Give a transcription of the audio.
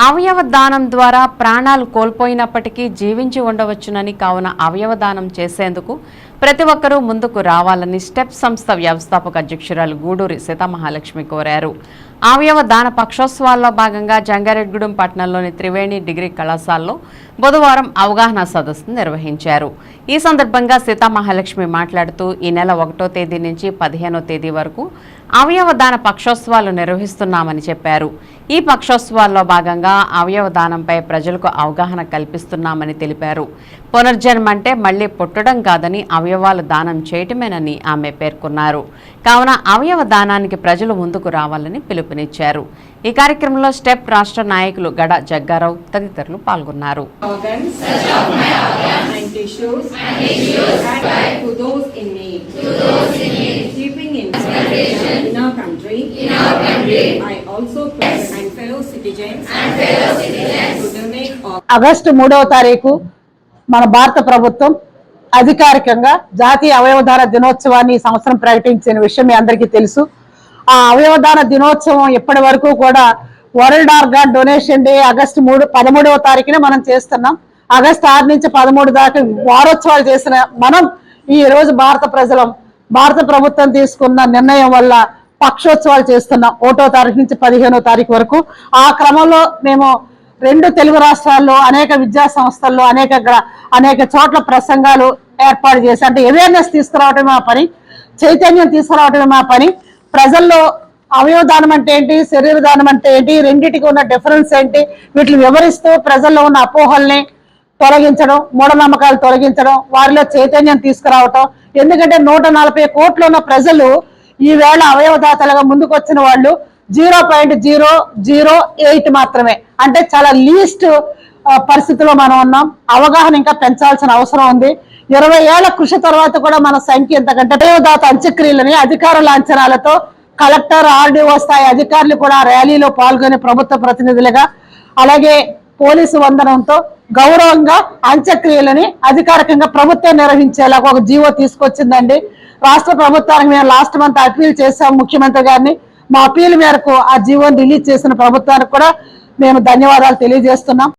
అవయవ దానం ద్వారా ప్రాణాలు కోల్పోయినప్పటికీ జీవించి ఉండవచ్చునని కావున అవయవ దానం చేసేందుకు ప్రతి ఒక్కరూ ముందుకు రావాలని స్టెప్ సంస్థ వ్యవస్థాపక అధ్యక్షురాలు గూడూరి సీతామహాలక్ష్మి కోరారు. అవయవ దాన పక్షోత్సవాల్లో భాగంగా జంగారెడ్గూడెం పట్టణంలోని త్రివేణి డిగ్రీ కళాశాలలో బుధవారం అవగాహన సదస్సు నిర్వహించారు. ఈ సందర్భంగా సీతామహాలక్ష్మి మాట్లాడుతూ ఈ నెల ఒకటో తేదీ నుంచి పదిహేనో తేదీ వరకు అవయవ దాన పక్షోత్సవాలు నిర్వహిస్తున్నామని చెప్పారు. ఈ పక్షోత్సవాల్లో భాగంగా అవయవ దానంపై ప్రజలకు అవగాహన కల్పిస్తున్నామని తెలిపారు. పునర్జన్మ అంటే మళ్ళీ పుట్టడం కాదని అవయవాలు దానం చేయటమేనని ఆమె పేర్కొన్నారు. కావున అవయవ దానానికి ప్రజలు ముందుకు రావాలని పిలుపునిచ్చారు. ఈ కార్యక్రమంలో స్టెప్ రాష్ట్ర నాయకులు గడ జగ్గారావు తదితరులు పాల్గొన్నారు. ఆగస్టు మూడవ తారీఖు మన భారత ప్రభుత్వం అధికారికంగా జాతీయ అవయవదాన దినోత్సవాన్ని ఈ సంవత్సరం ప్రకటించిన విషయం మీ అందరికీ తెలుసు. ఆ అవయవదాన దినోత్సవం ఇప్పటి వరకు కూడా world organ donation day August మూడు పదమూడవ తారీఖున మనం చేస్తున్నాం. ఆగస్టు ఆరు నుంచి పదమూడు దాకా వారోత్సవాలు చేసిన మనం ఈ రోజు భారత ప్రజలం భారత ప్రభుత్వం తీసుకున్న నిర్ణయం వల్ల పక్షోత్సవాలు చేస్తున్నాం. ఒకటో తారీఖు నుంచి పదిహేనో తారీఖు వరకు. ఆ క్రమంలో మేము రెండు తెలుగు రాష్ట్రాల్లో అనేక విద్యా సంస్థల్లో అనేక అనేక చోట్ల ప్రసంగాలు ఏర్పాటు చేసి అంటే అవేర్నెస్ తీసుకురావటమే మా పని చైతన్యం తీసుకురావటమే మా పని. ప్రజల్లో అవయవదానం అంటే ఏంటి శరీర దానం అంటే ఏంటి రెండింటికి ఉన్న డిఫరెన్స్ ఏంటి వీటిని వివరిస్తూ ప్రజల్లో ఉన్న అపోహల్ని తొలగించడం మూఢనమ్మకాలు తొలగించడం వారిలో చైతన్యం తీసుకురావటం. ఎందుకంటే నూట నలభై కోట్లు ఉన్న ప్రజలు ఈవేళ అవయవదాతలుగా ముందుకు వచ్చిన వాళ్ళు zero point zero zero eight మాత్రమే. అంటే చాలా లీస్ట్ పరిస్థితిలో మనం ఉన్నాం. అవగాహన ఇంకా పెంచాల్సిన అవసరం ఉంది. ఇరవై ఏళ్ళ కృషి తర్వాత కూడా మన సంఖ్య ఎంతకంటే దేవదాత అంత్యక్రియలని అధికార లాంఛనాలతో కలెక్టర్ ఆర్డీఓ స్థాయి అధికారులు కూడా ర్యాలీలో పాల్గొని ప్రభుత్వ ప్రతినిధులుగా అలాగే పోలీసు వందనంతో గౌరవంగా అంత్యక్రియలని అధికారికంగా ప్రభుత్వం నిర్వహించేలాగా ఒక జీవో తీసుకొచ్చిందండి. రాష్ట్ర ప్రభుత్వానికి మేము లాస్ట్ మంత్ అప్పీల్ చేశాం ముఖ్యమంత్రి గారిని. మా అప్పీల్ మేరకు ఆ జీవోని రిలీజ్ చేసిన ప్రభుత్వానికి కూడా మేము ధన్యవాదాలు తెలియజేస్తున్నాం.